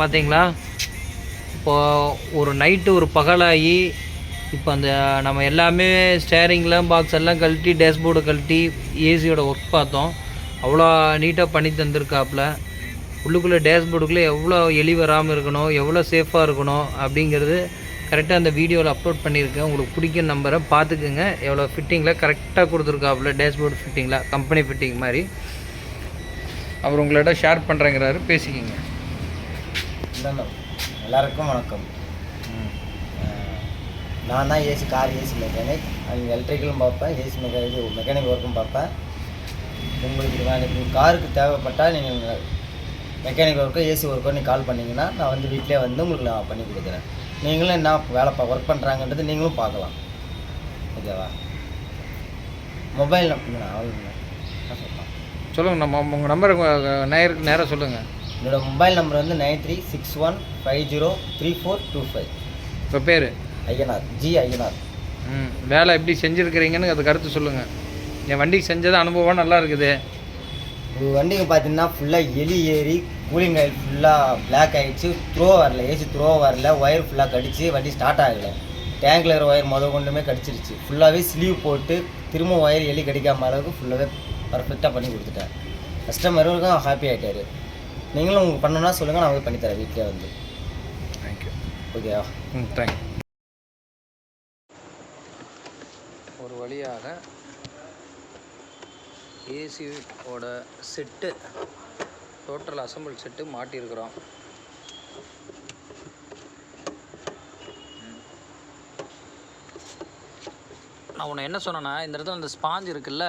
பார்த்தீங்களா இப்போது ஒரு நைட்டு ஒரு பகலாகி இப்போ அந்த நம்ம எல்லாமே ஸ்டேரிங்லாம் பாக்ஸ் எல்லாம் கழட்டி டேஷ்போர்டை கழட்டி ஏசியோட ஒர்க் பார்த்தோம். அவ்வளோ நீட்டாக பண்ணி தந்திருக்காப்புல. உள்ளுக்குள்ளே டேஷ்போர்டுக்குள்ளே எவ்வளோ எலி வராமல் இருக்கணும் எவ்வளோ சேஃபாக இருக்கணும் அப்படிங்கிறது கரெக்டாக அந்த வீடியோவில் அப்லோட் பண்ணியிருக்கேன். உங்களுக்கு பிடிக்கும் நம்பரை பார்த்துக்குங்க. எவ்வளோ ஃபிட்டிங்கில் கரெக்டாக கொடுத்துருக்காப்புல டேஷ்போர்டு ஃபிட்டிங்கில் கம்பெனி ஃபிட்டிங் மாதிரி. அவர் உங்களோட ஷேர் பண்ணுறேங்கிறாரு பேசிக்கிங்க. இல்லைண்ணா எல்லாருக்கும் வணக்கம். நான் தான் ஏசி கார் ஏசி மெக்கானிக். அவங்க எலக்ட்ரிக்கலும் பார்ப்பேன் ஏசி மெக்கானிக் மெக்கானிக் ஒர்க்கும் பார்ப்பேன். உங்களுக்கு நாளைக்கு காருக்கு தேவைப்பட்டால் நீங்கள் மெக்கானிக் ஒர்க்கோ ஏசி ஒர்க்கோ நீங்கள் கால் பண்ணிங்கன்னா நான் வந்து வீட்டிலே வந்து உங்களுக்கு நான் பண்ணி கொடுக்குறேன். நீங்களும் என்ன வேலை பா ஒர்க் பண்ணுறாங்கன்றது நீங்களும் பார்க்கலாம். ஓகேவா? மொபைல் நம்பர் அவ்வளோ சொல்லுங்கள் நம்ம உங்கள் நம்பர் நேருக்கு நேராக சொல்லுங்கள் என்னோட மொபைல் நம்பர் வந்து nine three six one five zero three four two five இப்போ பேர்? ஐயனார் ஜி ஐயனார். ம் வேலை எப்படி செஞ்சுருக்கிறீங்கன்னு அது கருத்து சொல்லுங்கள் என் வண்டிக்கு செஞ்சது அனுபவம் நல்லா இருக்குது. ஒரு வண்டிக்கு பார்த்தீங்கன்னா ஃபுல்லாக எலி ஏறி கூலிங் ஆயில் ஃபுல்லாக பிளாக் ஆகிடுச்சு த்ரோ வரல ஏசி த்ரோ வரல ஒயர் ஃபுல்லாக கடிச்சு வண்டி ஸ்டார்ட் ஆகலை. டேங்க்ல இருக்கிற ஒயர் முத கொண்டுமே கடிச்சிருச்சு. ஃபுல்லாகவே ஸ்லீவ் போட்டு திரும்ப ஒயர் எலி கடிக்காம அளவுக்கு ஃபுல்லாகவே பர்ஃபெக்டாக பண்ணி கொடுத்துட்டேன். கஸ்டமருக்கும் ஹாப்பி ஆகிட்டாரு நீங்களும் உங்களுக்கு பண்ணணும்னா சொல்லுங்கள் நான் வந்து பண்ணித்தரேன் வீட்டிலே வந்து. தேங்க்யூ ஓகேவா ம் தேங்க் ஒரு வழியாக ஏசியோட செட்டு டோட்டல் அசம்பிள் செட்டு மாட்டியிருக்கிறோம். நான் உன்னை என்ன சொன்னேன்னா இந்த இடத்துல அந்த ஸ்பாஞ்ச் இருக்குல்ல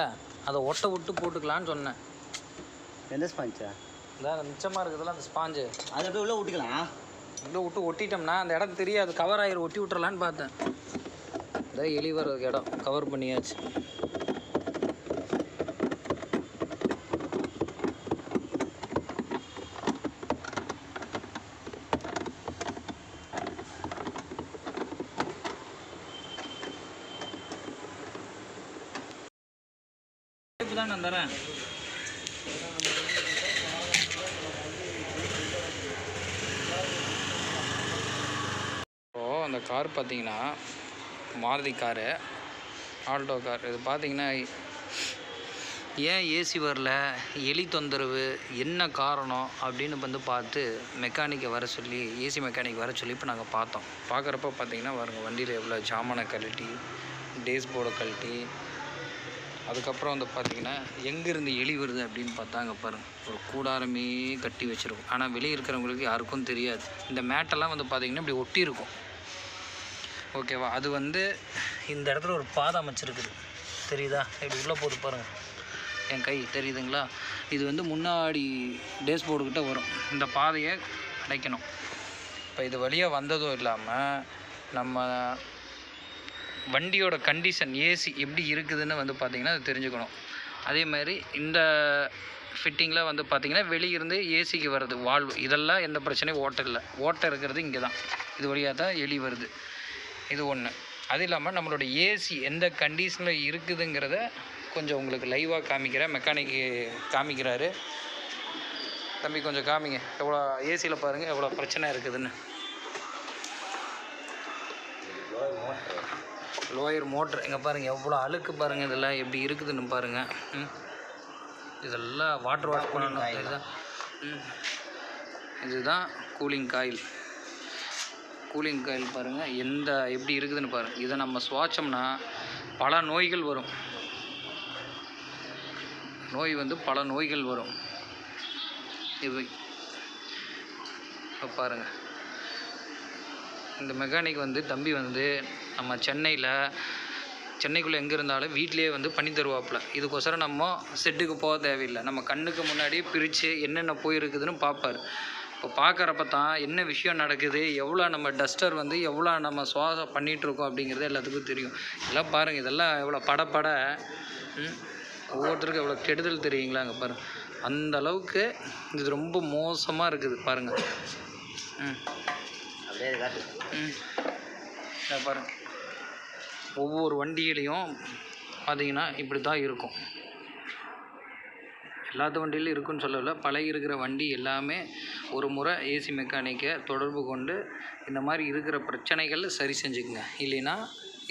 அதை ஒட்ட விட்டு போட்டுக்கலான்னு சொன்னேன். எந்த ஸ்பான்ச்சா இந்த மிச்சமாக இருக்குதுல்ல அந்த ஸ்பாஞ்சு. அதை போய் உள்ள விட்டுக்கலாம் இங்கே விட்டு ஒட்டிட்டோம்னா அந்த இடம் தெரியாது. கவர் ஆயிரும் ஒட்டி விட்டுறலான்னு பார்த்தேன். இதான் எலி வர்றதுக்கு இடம். கவர் பண்ணியாச்சு. கார் பார்த்தீங்கன்னா மாருதி காரு ஆல்டோ கார். இது பார்த்தீங்கன்னா ஏன் ஏசி வரல எலி தொந்தரவு என்ன காரணம் அப்படின்னு வந்து பார்த்து மெக்கானிக்கை வர சொல்லி ஏசி மெக்கானிக் வர சொல்லி இப்போ நாங்கள் பார்த்தோம். பார்க்குறப்ப பார்த்தீங்கன்னா வருங்க வண்டியில் எவ்வளோ ஜாமானை கழட்டி டேஸ் போர்டை கழட்டி அதுக்கப்புறம் வந்து பார்த்திங்கன்னா எங்கேருந்து எலி வருது அப்படின்னு பார்த்தா அங்கே பாருங்கள் ஒரு கூடாரமே கட்டி வச்சுருக்கும். ஆனால் வெளியே இருக்கிறவங்களுக்கு யாருக்கும் தெரியாது. இந்த மேட்டெல்லாம் வந்து பார்த்தீங்கன்னா இப்படி ஒட்டியிருக்கும். ஓகேவா அது வந்து இந்த இடத்துல ஒரு பாதை அமைச்சிருக்குது. தெரியுதா? இப்படி உள்ளே போது பாருங்கள் என் கை தெரியுதுங்களா? இது வந்து முன்னாடி டேஸ் போர்டுக்கிட்ட வரும். இந்த பாதையை அடைக்கணும். இப்போ இது வழியாக வந்ததும் இல்லாமல் நம்ம வண்டியோட கண்டிஷன் ஏசி எப்படி இருக்குதுன்னு வந்து பார்த்திங்கன்னா அது தெரிஞ்சுக்கணும். அதே மாதிரி இந்த ஃபிட்டிங்கில் வந்து பார்த்திங்கன்னா வெளியிருந்து ஏசிக்கு வருது வால்வு இதெல்லாம் எந்த பிரச்சனையும் ஓட்டை இல்லை. ஓட்டை இருக்கிறது இங்கே தான் இது வழியாக தான் எலி வருது. இது ஒன்று அது இல்லாமல் நம்மளோட ஏசி எந்த கண்டிஷனில் இருக்குதுங்கிறத கொஞ்சம் உங்களுக்கு லைவாக காமிக்கிறேன். மெக்கானிக்கு காமிக்கிறாரு. தம்பி கொஞ்சம் காமிங்க. எவ்வளோ ஏசியில் பாருங்கள் எவ்வளோ பிரச்சனை இருக்குதுன்னு. லோயர் மோட்ரு இங்கே பாருங்கள் எவ்வளோ அழுக்கு பாருங்கள் இதெல்லாம் எப்படி இருக்குதுன்னு பாருங்கள் ம். இதெல்லாம் வாட்டர் வாஷ் பண்ணணும். இதுதான். இதுதான் கூலிங் காயில் கூலிங் காயில் பாருங்கள் எந்த எப்படி இருக்குதுன்னு பாருங்கள் இதை நம்ம சுவாச்சோம்னா பல நோய்கள் வரும். நோய் வந்து பல நோய்கள் வரும். இது இப்போ பாருங்க. இந்த மெக்கானிக் வந்து தம்பி வந்து நம்ம சென்னையில் சென்னைக்குள்ளே எங்கே இருந்தாலும் வீட்டிலேயே வந்து பண்ணி தருவாப்புல. இதுக்கோசரம் நம்ம செட்டுக்கு போக தேவையில்லை. நம்ம கண்ணுக்கு முன்னாடி பிரித்து என்னென்ன போயிருக்குதுன்னு பார்ப்பார் இப்போ பார்க்குறப்ப தான் என்ன விஷயம் நடக்குது எவ்வளோ நம்ம டஸ்டர் வந்து எவ்வளோ நம்ம சுவாசம் பண்ணிகிட்டு இருக்கோம் அப்படிங்கிறது எல்லாத்துக்கும் தெரியும். இதெல்லாம் பாருங்கள் இதெல்லாம் எவ்வளோ படப்பட ஒவ்வொருத்தருக்கும் எவ்வளோ கெடுதல் தெரியுங்களா அங்கே பாருங்கள் அந்த அளவுக்கு இது ரொம்ப மோசமாக இருக்குது பாருங்கள் ம். ம். இதை பாருங்க. ஒவ்வொரு வண்டியிலையும் பார்த்தீங்கன்னா இப்படி தான் இருக்கும். எல்லாத்து வண்டியிலும் இருக்குன்னு சொல்லலை. பழகி இருக்கிற வண்டி எல்லாமே ஒரு முறை ஏசி மெக்கானிக்கை தொடர்பு கொண்டு இந்த மாதிரி இருக்கிற பிரச்சனைகள் சரி செஞ்சுக்குங்க. இல்லைன்னா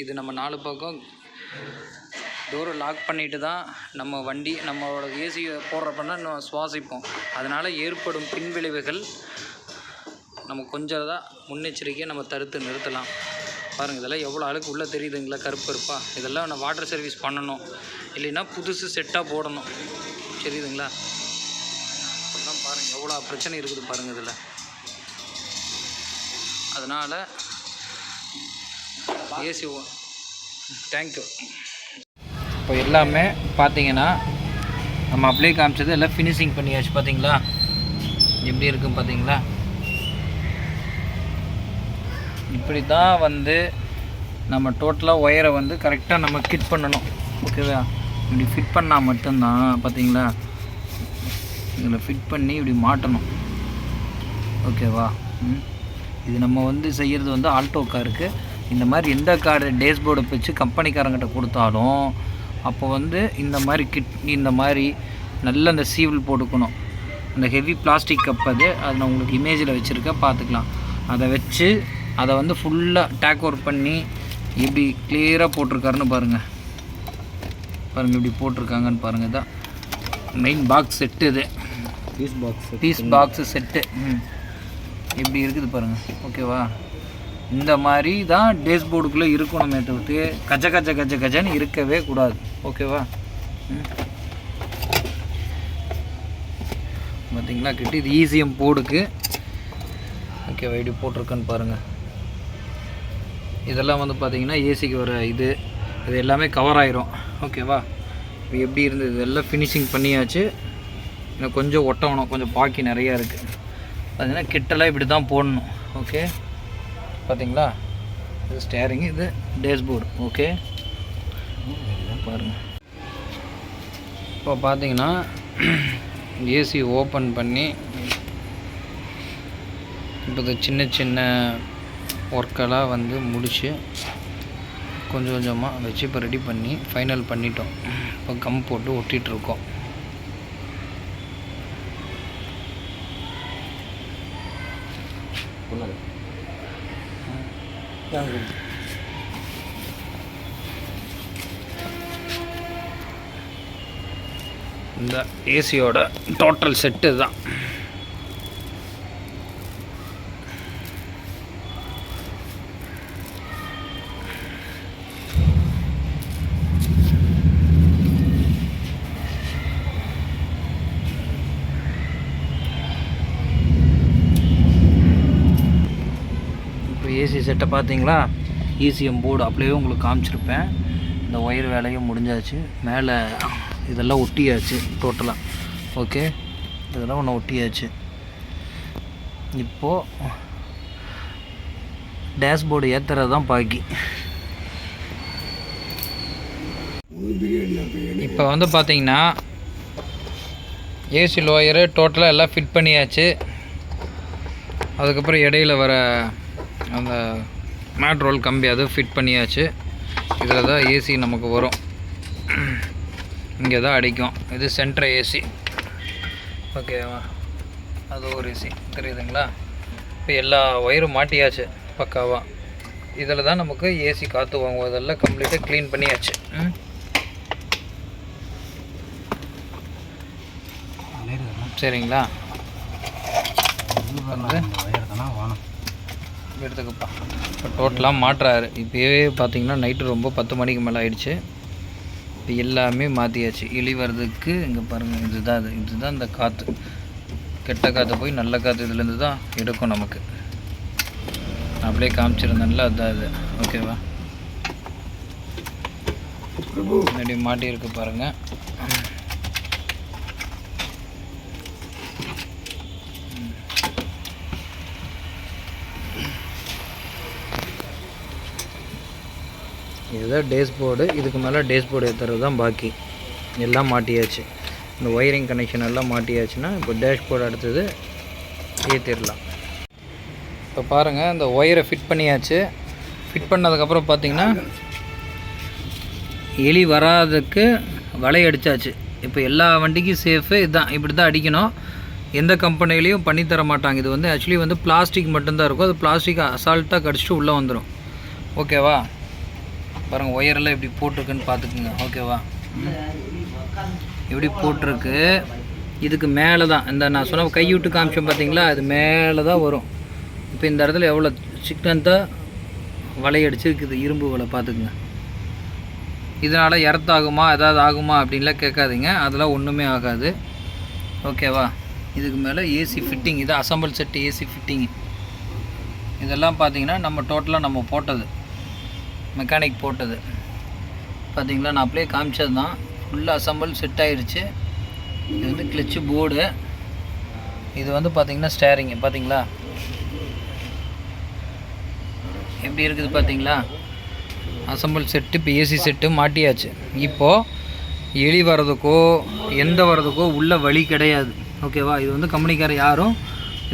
இது நம்ம நாலு பக்கம் டோரை லாக் பண்ணிட்டு தான் நம்ம வண்டி நம்மளோட ஏசியை போடுறப்பன்னா நம்ம சுவாசிப்போம். அதனால் ஏற்படும் பின்விளைவுகள் நம்ம கொஞ்சம் தான் முன்னெச்சரிக்கையாக நம்ம தடுத்து நிறுத்தலாம். பாருங்கள் இதெல்லாம் எவ்வளோ அழுக்கு உள்ளே தெரியுதுங்களா? கருப்பு கருப்பாக இதெல்லாம் நான் வாட்டர் சர்வீஸ் பண்ணணும். இல்லைன்னா புதுசு செட்டாக போடணும். தெரியுதுங்களா? இதெல்லாம் பாருங்கள் எவ்வளோ பிரச்சனை இருக்குது பாருங்கள் இதில். அதனால் ஏசி தேங்க்யூ இப்போ எல்லாமே பார்த்தீங்கன்னா நம்ம அப்படியே காமிச்சது எல்லாம் ஃபினிஷிங் பண்ணியாச்சு பார்த்தீங்களா? எப்படி இருக்குன்னு பார்த்தீங்களா? இப்படி தான் வந்து நம்ம டோட்டலாக ஒயரை வந்து கரெக்டாக நம்ம கிட் பண்ணணும். ஓகேவா இப்படி ஃபிட் பண்ணால் மட்டும்தான் பார்த்தீங்களா? இதில் ஃபிட் பண்ணி இப்படி மாட்டணும். ஓகேவா ம். இது நம்ம வந்து செய்கிறது வந்து ஆல்டோ காருக்கு இந்த மாதிரி எந்த கார் டேஷ்போர்டை வச்சு கம்பெனிக்காரங்கிட்ட கொடுத்தாலும் அப்போ வந்து இந்த மாதிரி கிட் இந்த மாதிரி நல்ல அந்த சீவில் போட்டுக்கணும். அந்த ஹெவி பிளாஸ்டிக் கப் அது அது நான் உங்களுக்கு இமேஜில் வச்சுருக்கேன் பார்த்துக்கலாம். அதை வச்சு அதை வந்து ஃபுல்லாக டேக் ஒர்க் பண்ணி எப்படி கிளியராக போட்டிருக்காருன்னு பாருங்கள் பாருங்கள் இப்படி போட்டிருக்காங்கன்னு பாருங்கள் இதான் மெயின் பாக்ஸ் செட்டு இது. Piece box piece box set ம். இப்படி இருக்குது பாருங்கள் ஓகேவா இந்த மாதிரி தான் டேஷ்போர்டுக்குள்ளே இருக்கணுமே தவிர்த்து கஜ கஜ கஜ கஜன்னு இருக்கவே கூடாது. ஓகேவா ம். பார்த்தீங்களா? கிட்ட இது ஈஸியம் போர்டுக்கு ஓகேவா இப்படி போட்டிருக்கேன்னு பாருங்கள் இதெல்லாம் வந்து பார்த்தீங்கன்னா ஏசிக்கு வர இது இது எல்லாமே கவர் ஆயிரும். ஓகேவா இப்போ எப்படி இருந்தது? இதெல்லாம் ஃபினிஷிங் பண்ணியாச்சு. எனக்கு கொஞ்சம் ஒட்டணும். கொஞ்சம் பாக்கி நிறையா இருக்குது பார்த்தீங்கன்னா கிட்டலாம் இப்படி தான் போடணும். ஓகே பார்த்தீங்களா இது ஸ்டேரிங் இது டேஷ்போர்டு ஓகே பாருங்கள் இப்போ பார்த்தீங்கன்னா ஏசி ஓப்பன் பண்ணி இப்போ சின்ன சின்ன ஒர்க்கெல்லாம் வந்து முடித்து கொஞ்சம் கொஞ்சமாக வச்சு இப்போ ரெடி பண்ணி ஃபைனல் பண்ணிட்டோம். இப்போ கம் போட்டு ஒட்டிகிட்ருக்கோம் இந்த ஏசியோட டோட்டல் செட்டு தான் இப்போ செட்டை பார்த்தீங்களா ஈசிஎம் போர்டு அப்படியே உங்களுக்கு காமிச்சிருப்பேன். இந்த ஒயர் வேலையும் முடிஞ்சாச்சு. மேலே இதெல்லாம் ஒட்டியாச்சு டோட்டலாக ஓகே இதெல்லாம் ஒன்று ஒட்டியாச்சு. இப்போது டேஷ்போர்டு ஏற்றுறது தான் பாக்கி. இப்போ வந்து பார்த்தீங்கன்னா ஏசி லோயரு டோட்டலாக எல்லாம் ஃபிட் பண்ணியாச்சு. அதுக்கப்புறம் இடையில வர அந்த மேட் ரோல் கம்பி அது ஃபிட் பண்ணியாச்சு. இதில் தான் ஏசி நமக்கு வரும். இங்கே தான் அடிக்கும். இது சென்ட்ரு ஏசி ஓகேவா அது ஒரு ஏசி தெரியுதுங்களா? இப்போ எல்லா ஒயரும் மாட்டியாச்சு பக்காவாக இதில் தான் நமக்கு ஏசி காற்று வாங்குவோம். இதெல்லாம் கம்ப்ளீட்டாக க்ளீன் பண்ணியாச்சு. ம்? சரிங்களா? வந்து எடுத்துக்கப்பா. இப்போ டோட்டலாக மாட்டுறாரு. இப்போயே பார்த்தீங்கன்னா நைட்டு ரொம்ப பத்து மணிக்கு மேலே ஆயிடுச்சு. இப்போ எல்லாமே மாற்றியாச்சு இழி வர்றதுக்கு இங்கே பாருங்கள் இதுதான் அது. இதுதான் இந்த காற்று கெட்ட காற்று போய் நல்ல காற்று இதுலேருந்து தான் எடுக்கும் நமக்கு. அப்படியே காமிச்சிருந்தேன்ல அதுதான் அது ஓகேவா முன்னாடி மாட்டியிருக்கு பாருங்கள் இதுதான் டேஸ்போர்டு இதுக்கு மேலே டேஸ்போர்டு ஏற்றுறது தான் பாக்கி. எல்லாம் மாட்டியாச்சு. இந்த ஒயரிங் கனெக்ஷன் எல்லாம் மாட்டியாச்சுன்னா இப்போ டேஷ்போர்டு அடுத்தது ஏற்றிடலாம் இப்போ பாருங்கள் இந்த ஒயரை ஃபிட் பண்ணியாச்சு. ஃபிட் பண்ணதுக்கப்புறம் பார்த்தீங்கன்னா எலி வராதுக்கு வலை அடித்தாச்சு இப்போ எல்லா வண்டிக்கும் சேஃபு இதுதான் இப்படி தான் அடிக்கணும். எந்த கம்பெனிலையும் பண்ணித்தர மாட்டாங்க. இது வந்து ஆக்சுவலி வந்து பிளாஸ்டிக் மட்டும்தான் இருக்கும். அது பிளாஸ்டிக் அசால்ட்டாக கடிச்சிட்டு உள்ளே வந்துடும் ஓகேவா பாருங்கள் ஒயரெல்லாம் எப்படி போட்டிருக்குன்னு பார்த்துக்குங்க. ஓகேவா எப்படி போட்டிருக்கு? இதுக்கு மேலே தான் இந்த நான் சொன்ன கை விட்டு பார்த்தீங்களா? அது மேலே தான் வரும். இப்போ இந்த இடத்துல எவ்வளோ சிக்கன்தான் வலையடிச்சிருக்குது இரும்பு வலை பார்த்துக்குங்க. இதனால் இறத்தாகுமா ஏதாவது ஆகுமா அப்படின்லாம் கேட்காதீங்க. அதெல்லாம் ஒன்றுமே ஆகாது. ஓகேவா இதுக்கு மேலே ஏசி ஃபிட்டிங் இது அசம்பிள் செட்டு ஏசி ஃபிட்டிங் இதெல்லாம் பார்த்தீங்கன்னா நம்ம டோட்டலாக நம்ம போட்டது. மெக்கானிக் போட்டது. பார்த்திங்களா நான் அப்படியே காமிச்சது தான் ஃபுல்லாக அசம்பிள் செட் ஆயிருச்சு. இது வந்து கிளிச்சு போர்டு இது வந்து பார்த்திங்கன்னா ஸ்டேரிங்கு பார்த்திங்களா எப்படி இருக்குது பார்த்திங்களா அசம்பிள் செட்டு இப்போ ஏசி செட்டு மாட்டியாச்சு. இப்போது எலி வர்றதுக்கோ எந்த வர்றதுக்கோ உள்ள வழி கிடையாது. ஓகேவா இது வந்து கம்பெனிக்கார யாரும்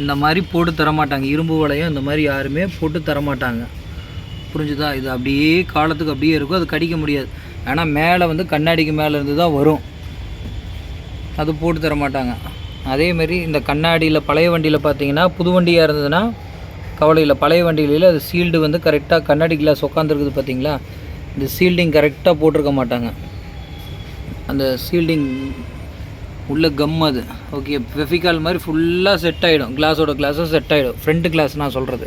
இந்த மாதிரி போட்டு தரமாட்டாங்க. இரும்பு வளையம் இந்த மாதிரி யாருமே போட்டு தர மாட்டாங்க புரிஞ்சுதா? இது அப்படியே காலத்துக்கு அப்படியே இருக்கும். அது கடிக்க முடியாது. ஆனால் மேலே வந்து கண்ணாடிக்கு மேலே இருந்து தான் வரும். அது போட்டு தர மாட்டாங்க. அதேமாரி இந்த கண்ணாடியில் பழைய வண்டியில் பார்த்தீங்கன்னா புது வண்டியாக இருந்ததுன்னா கவலை இல்லை. பழைய வண்டியில அது சீல்டு வந்து கரெக்டாக கண்ணாடி கிளாஸ் உட்காந்துருக்குது பார்த்தீங்களா இந்த சீல்டிங் கரெக்டாக போட்டிருக்க மாட்டாங்க. அந்த சீல்டிங் உள்ள கம் அது. ஓகே ஃபெஃபிகால் மாதிரி ஃபுல்லாக செட் ஆகிடும் கிளாஸோட கிளாஸும் செட் ஆகிடும் ஃப்ரண்ட் கிளாஸ் நான் சொல்கிறது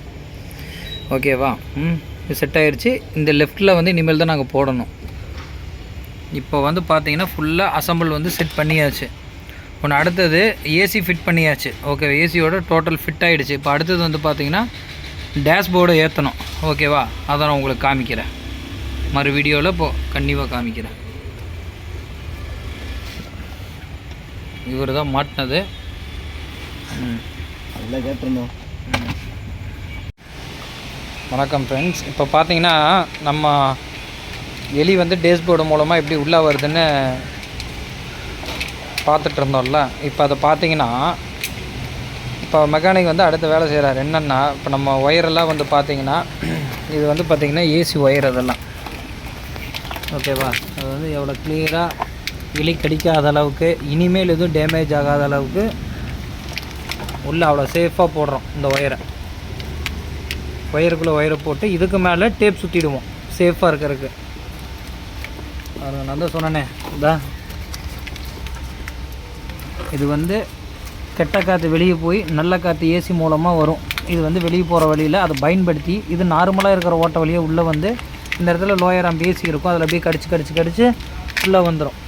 ஓகேவா ம். செட் ஆயிடுச்சு இந்த லெஃப்ட்டில் வந்து இனிமேல் தான் நாங்கள் போடணும். இப்போ வந்து பார்த்தீங்கன்னா ஃபுல்லாக அசம்பிள் வந்து செட் பண்ணியாச்சு. ஒன்று அடுத்தது ஏசி ஃபிட் பண்ணியாச்சு. ஓகே ஏசியோட டோட்டல் ஃபிட் ஆகிடுச்சு இப்போ அடுத்தது வந்து பார்த்தீங்கன்னா டேஷ்போர்டை ஏற்றணும் ஓகேவா அதை நான் உங்களுக்கு காமிக்கிறேன். மறு வீடியோவில் இப்போது கண்டிப்பாக காமிக்கிறேன். இவர் தான் மாட்டினது. அதெல்லாம் கேட்டிருந்தோம். வணக்கம் ஃப்ரெண்ட்ஸ் இப்போ பார்த்தீங்கன்னா நம்ம எலி வந்து டேஸ்போர்டு மூலமாக எப்படி உள்ளே வருதுன்னு பார்த்துட்டு இருந்தோம்ல. இப்போ அதை பார்த்தீங்கன்னா இப்போ மெக்கானிக் வந்து அடுத்த வேலை செய்கிறார் என்னென்னா இப்போ நம்ம ஒயரெல்லாம் வந்து பார்த்தீங்கன்னா இது வந்து பார்த்திங்கன்னா ஏசி ஒயர் அதெல்லாம். ஓகேவா அது வந்து எவ்வளோ கிளியராக எலி கடிக்காத அளவுக்கு இனிமேல் எதுவும் டேமேஜ் ஆகாத அளவுக்கு உள்ளே அவ்வளோ சேஃபாக போடுறோம் இந்த ஒயரை ஒயருக்குள்ளே ஒயரை போட்டு இதுக்கு மேலே டேப் சுற்றிடுவோம் சேஃபாக இருக்கிறதுக்கு. அது நான் தான் சொன்னேனே இதா. இது வந்து கெட்ட காற்று வெளியே போய் நல்ல காற்று ஏசி மூலமாக வரும். இது வந்து வெளியே போகிற வழியில் அதை பயன்படுத்தி இது நார்மலாக இருக்கிற ஓட்ட வழியே உள்ளே வந்து இந்த இடத்துல லோயர் அம்பி ஏசி இருக்கும். அதில் அப்படியே கடிச்சு கடிச்சு கடிச்சு உள்ளே வந்துடும்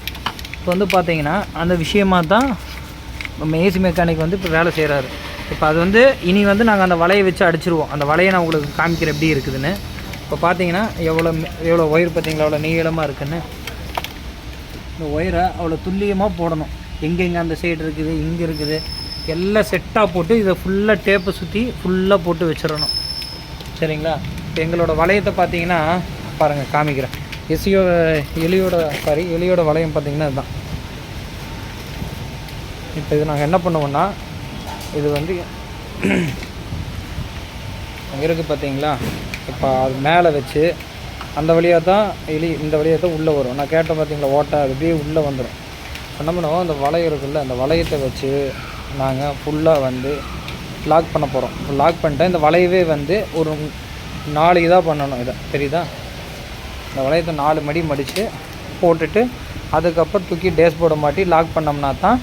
இப்போ வந்து பார்த்தீங்கன்னா அந்த விஷயமா தான் நம்ம ஏசி மெக்கானிக் வந்து இப்போ வேலை செய்கிறாரு இப்போ அது வந்து இனி வந்து நாங்கள் அந்த வலையை வச்சு அடிச்சிருவோம். அந்த வலையை நான் உங்களுக்கு காமிக்கிறேன் எப்படி இருக்குதுன்னு. இப்போ பார்த்தீங்கன்னா எவ்வளோ எவ்வளோ ஒயர் பார்த்தீங்களா எவ்வளோ நீளமாக இருக்குன்னு. இந்த ஒயரை அவ்வளோ துல்லியமாக போடணும். எங்கெங்கே அந்த சைடு இருக்குது இங்கே இருக்குது. எல்லாம் செட்டாக போட்டு இதை ஃபுல்லாக டேப்பை சுற்றி ஃபுல்லாக போட்டு வச்சிடணும். சரிங்களா? இப்போ எங்களோட வளையத்தை பார்த்தீங்கன்னா பாருங்கள் காமிக்கிறேன். எசியோட எலியோட சாரி எலியோட வளையம் பார்த்தீங்கன்னா இதுதான். இப்போ இது நாங்கள் என்ன பண்ணுவோம்னா இது வந்து அங்கே இருக்குது பார்த்தீங்களா இப்போ அது மேலே வச்சு அந்த வழியாக தான் எலி இந்த வழியாக தான் உள்ளே வரும். நான் கேட்டேன் பார்த்தீங்களா ஓட்டை? அது அப்படியே உள்ளே வந்துடும் என்ன பண்ணுவோம் அந்த வளையம் இருக்குல்ல அந்த வளையத்தை வச்சு நாங்கள் ஃபுல்லாக வந்து லாக் பண்ண போகிறோம் லாக் பண்ணிட்டேன் இந்த வளையவே வந்து ஒரு நாலு இதாக பண்ணணும் இதை. தெரியுதா? இந்த வளையத்தை நாலு மடி மடித்து போட்டுட்டு அதுக்கப்புறம் தூக்கி டேஷ்போர்டை மாட்டி லாக் பண்ணோம்னா தான்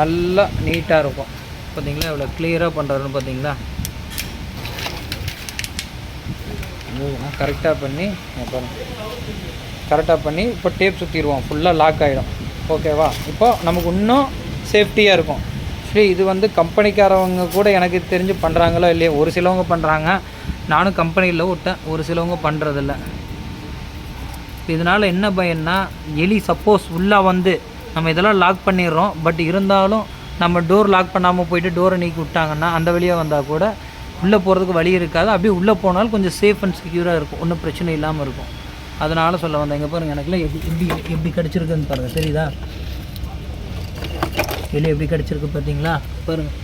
நல்லா நீட்டாக இருக்கும். பார்த்தீங்களா? இவ்வளோ கிளியராக பண்ணுறாருன்னு பார்த்தீங்களா? கரெக்டாக பண்ணி கரெக்டாக பண்ணி இப்போ டேப் சுற்றிடுவோம் ஃபுல்லாக லாக் ஆகிடும் ஓகேவா இப்போ நமக்கு இன்னும் சேஃப்டியாக இருக்கும். ஃப்ரீ இது வந்து கம்பெனிக்காரவங்க கூட எனக்கு தெரிஞ்சு பண்ணுறாங்களோ இல்லையோ ஒரு சிலவங்க பண்ணுறாங்க நானும் கம்பெனியில் விட்டேன் ஒரு சிலவங்க பண்ணுறதில்ல இதனால் என்ன பயன்னா எலி சப்போஸ் உள்ளே வந்து நம்ம இதெல்லாம் லாக் பண்ணிடுறோம். பட் இருந்தாலும் நம்ம டோர் லாக் பண்ணாமல் போயிட்டு டோரை நீக்கி விட்டாங்கன்னா அந்த வழியாக வந்தால் கூட உள்ளே போகிறதுக்கு வழி இருக்காது. அப்படியே உள்ளே போனாலும் கொஞ்சம் சேஃப் அண்ட் செக்யூராக இருக்கும். ஒன்றும் பிரச்சனை இல்லாமல் இருக்கும். அதனால் சொல்ல வந்தேன். இங்கே பாருங்கள் எனக்குலாம் எப்படி எப்படி எப்படி கிடச்சிருக்குன்னு பாருங்கள் தெரியுதா? வெளியே எப்படி கடிச்சிருக்கு பார்த்தீங்களா பாருங்கள்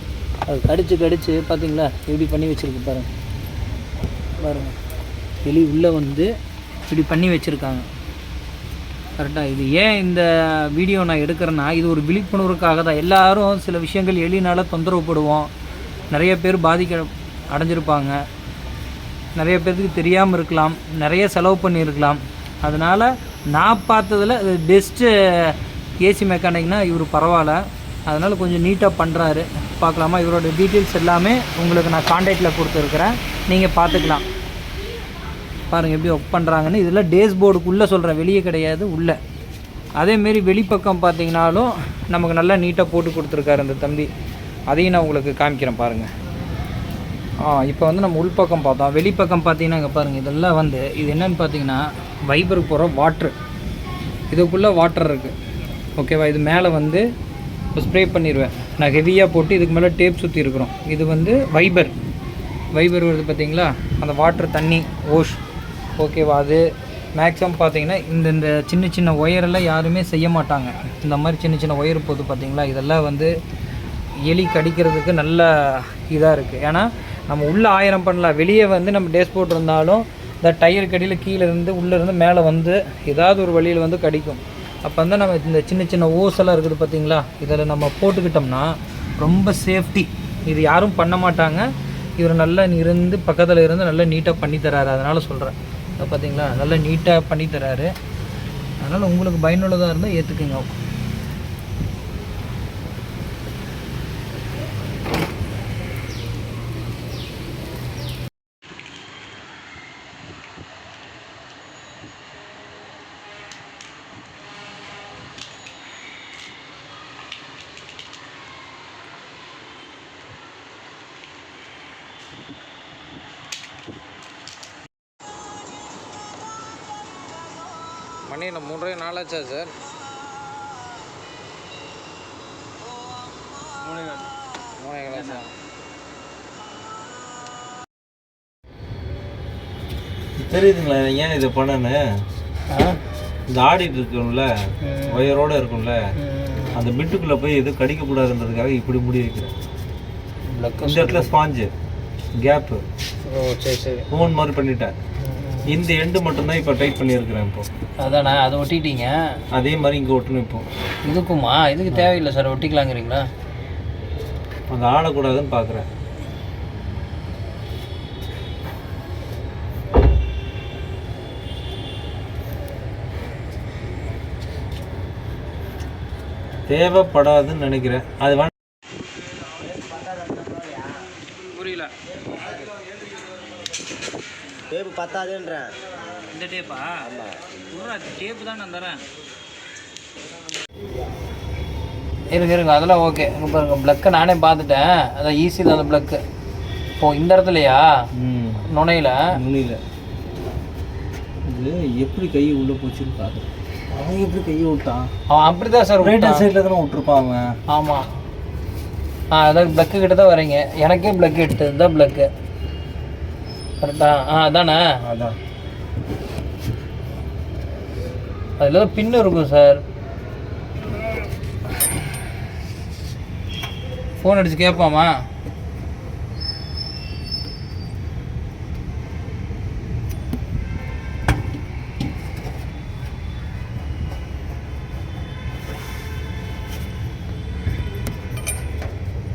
அது கடிச்சு கடிச்சு பார்த்தீங்களா எப்படி பண்ணி வச்சுருக்கு பாருங்கள் பாருங்கள் வெளியே உள்ளே வந்து இப்படி பண்ணி வச்சுருக்காங்க. கரெக்டாக இது ஏன் இந்த வீடியோ நான் எடுக்கிறேன்னா இது ஒரு விழிப்புணர்வுக்காக தான் எல்லோரும் சில விஷயங்கள் எளினால் தொந்தரவுப்படுவோம் நிறைய பேர் பாதிக்க அடைஞ்சிருப்பாங்க. நிறைய பேர்த்துக்கு தெரியாமல் இருக்கலாம். நிறைய செலவு பண்ணியிருக்கலாம். அதனால் நான் பார்த்ததில் பெஸ்ட்டு ஏசி மெக்கானிக்னால் இவர் பரவாயில்ல. அதனால் கொஞ்சம் நீட்டாக பண்ணுறாரு பார்க்கலாமா? இவரோட டீட்டெயில்ஸ் எல்லாமே உங்களுக்கு நான் காண்டாக்டில் கொடுத்துருக்குறேன். நீங்கள் பார்த்துக்கலாம். பாருங்கள் எப்படி ஒர்க் பண்ணுறாங்கன்னு இதில் டேஸ் போர்டுக்குள்ளே சொல்கிறேன் வெளியே கிடையாது உள்ளே. அதேமாரி வெளிப்பக்கம் பார்த்தீங்கனாலும் நமக்கு நல்லா நீட்டாக போட்டு கொடுத்துருக்காரு அந்த தம்பி. அதையும் நான் உங்களுக்கு காமிக்கிறேன் பாருங்கள் ஆ இப்போ வந்து நம்ம உள்பக்கம் பார்த்தோம். வெளிப்பக்கம் பார்த்தீங்கன்னா இங்கே பாருங்கள் இதெல்லாம் வந்து இது என்னென்னு பார்த்தீங்கன்னா வைபருக்கு போகிற வாட்ரு இதுக்குள்ளே வாட்டர் இருக்குது ஓகேவா இது மேலே வந்து ஸ்ப்ரே பண்ணிடுவேன் நான் ஹெவியாக போட்டு இதுக்கு மேலே டேப் சுற்றி இருக்கிறோம். இது வந்து வைபர் வைபர் வருது பார்த்தீங்களா? அந்த வாட்டர் தண்ணி ஓஷ் ஓகேவா? அது மேக்ஸிமம் பார்த்தீங்கன்னா இந்த இந்த சின்ன சின்ன ஒயரெல்லாம் யாருமே செய்ய மாட்டாங்க. இந்த மாதிரி சின்ன சின்ன ஒயர் போது பார்த்தீங்களா இதெல்லாம் வந்து எலி கடிக்கிறதுக்கு நல்ல இதாக இருக்குது ஏன்னா நம்ம உள்ளே ஆயிரம் பண்ணலாம். வெளியே வந்து நம்ம டேஸ்போர்ட் இருந்தாலும் இந்த டயர் கடியில் கீழே இருந்து உள்ளே இருந்து மேலே வந்து ஏதாவது ஒரு வழியில் வந்து கடிக்கும். அப்போ வந்து நம்ம இந்த சின்ன சின்ன ஓஸெல்லாம் இருக்குது பார்த்தீங்களா இதில் நம்ம போட்டுக்கிட்டோம்னா ரொம்ப சேஃப்டி இது யாரும் பண்ண மாட்டாங்க. இவர் நல்லா இருந்து பக்கத்தில் இருந்து நல்லா நீட்டாக பண்ணித்தராரு அதனால் சொல்கிறேன் பார்த்தீங்களா? நல்லா நீட்டாக பண்ணி தராரு. அதனால் உங்களுக்கு பயனுள்ளதாக இருந்தால் ஏற்றுக்குங்க மணி என்ன மூன்றரை நாளாச்சா சார்? மூணே தெரியுதுங்களா ஏன் இதை பண்ணேன்னு? இந்த ஆடிட்டு இருக்கும்ல ஒயரோட இருக்கும்ல அந்த பிட்டுக்குள்ளே போய் எதுவும் கடிக்கக்கூடாதுன்றதுக்காக இப்படி முடி வைக்கிறேன் இந்த இடத்துல ஸ்பாஞ்சு கேப்பு. ஓ சரி சரி. ஃபோன் மாதிரி பண்ணிட்டேன். இந்த எண்டு மட்டும்தான் இப்போ டைட் பண்ணியிருக்கிறேன் இப்போ. அதானே அதை ஒட்டிட்டீங்க? அதே மாதிரி இங்கே ஒட்டணும் இப்போ. இதுக்குமா? இதுக்கு தேவையில்லை சார் ஒட்டிக்கலாங்கிறீங்களா? அங்கே ஆடக்கூடாதுன்னு பார்க்குறேன் தேவைப்படாதுன்னு நினைக்கிறேன். அது பத்தாதுன்றேன் இந்த டேப்பா ஆமாம் டேப்பு தான் நான் தரேன். இருங்க இருங்க அதெல்லாம் ஓகே பாருங்க ப்ளக்கை நானே பார்த்துட்டேன். அதான் ஈஸி தான் அந்த ப்ளக்கு ஓ இந்த இடத்துலையா? ம். நுனையில? நுனியில். இது எப்படி கை உள்ளே போச்சுன்னு பார்த்து அவன் எப்படி கையை விட்டான்? அவன் அப்படி தான் சார் ரைட் ஹேண்ட் சைடில் தானே விட்டுருப்பான் அவன்? ஆமாம் ஆ அதான் ப்ளக்கு கிட்ட தான் வரீங்க எனக்கே ப்ளக் எடுத்தது தான் ப்ளக்கு கரெக்டா? ஆ அதானே? அதான். அதில் தான் பின்னு இருக்கும் சார். ஃபோன் அடிச்சு கேட்பாமா?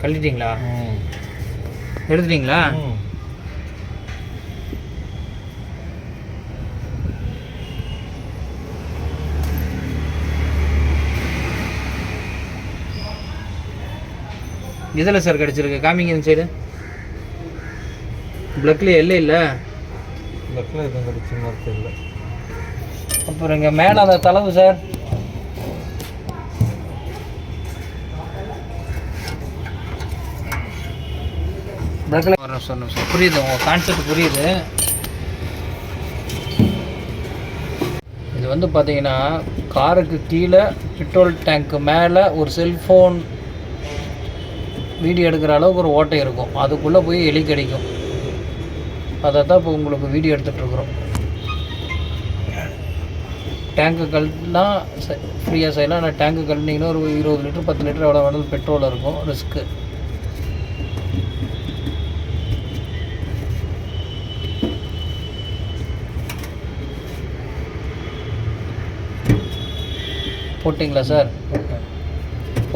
கழட்டிட்டீங்களா? எடுத்துட்டீங்களா? இதில் சார் கிடச்சிருக்கு. காமிங்க இந்த சைடு ப்ளக்கில் எல்லை இல்லை. லெஃப்டில் எதுவும் கிடைச்சுன்னு தெரியல. அப்புறம் இங்கே மேலே அந்த தளவு சார். ப்ளக்கில் ஒரு நிமிஷம் ஒரு நிமிஷம். புரியுது உங்கள் கான்செப்ட் புரியுது. இது வந்து பார்த்தீங்கன்னா காருக்கு கீழே பெட்ரோல் டேங்க்கு மேலே ஒரு செல்ஃபோன் வீடியோ எடுக்கிற அளவுக்கு ஒரு ஓட்டை இருக்கும். அதுக்குள்ளே போய் எலி கிடைக்கும். அதை தான் இப்போ உங்களுக்கு வீடியோ எடுத்துகிட்ருக்குறோம் டேங்க்கு கழட்டினா ஃப்ரீயாக செய்யலாம். ஆனால் டேங்க்கு கழுனிங்கன்னா ஒரு இருபது லிட்டர் பத்து லிட்டர் எவ்வளோ வேணாலும் பெட்ரோல் இருக்கும். ரிஸ்க்கு போட்டிங்களா சார்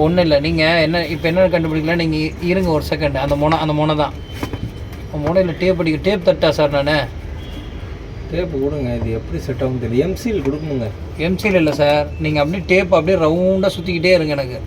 ஒன்றும் இல்லை. நீங்கள் என்ன இப்போ என்ன கண்டுபிடிக்கலாம் நீங்கள் இருங்க ஒரு செகண்ட் அந்த முனை அந்த முனை தான். முனையில் டேப் அடிக்க டேப் தட்டா சார் நான்? டேப் கொடுங்க இது எப்படி செட் ஆகும் தெரியல. எம்சியில் கொடுக்கணுங்க. எம்சியில் இல்லை சார் நீங்கள் அப்படியே டேப் அப்படியே ரவுண்டாக சுற்றிக்கிட்டே இருங்க எனக்கு.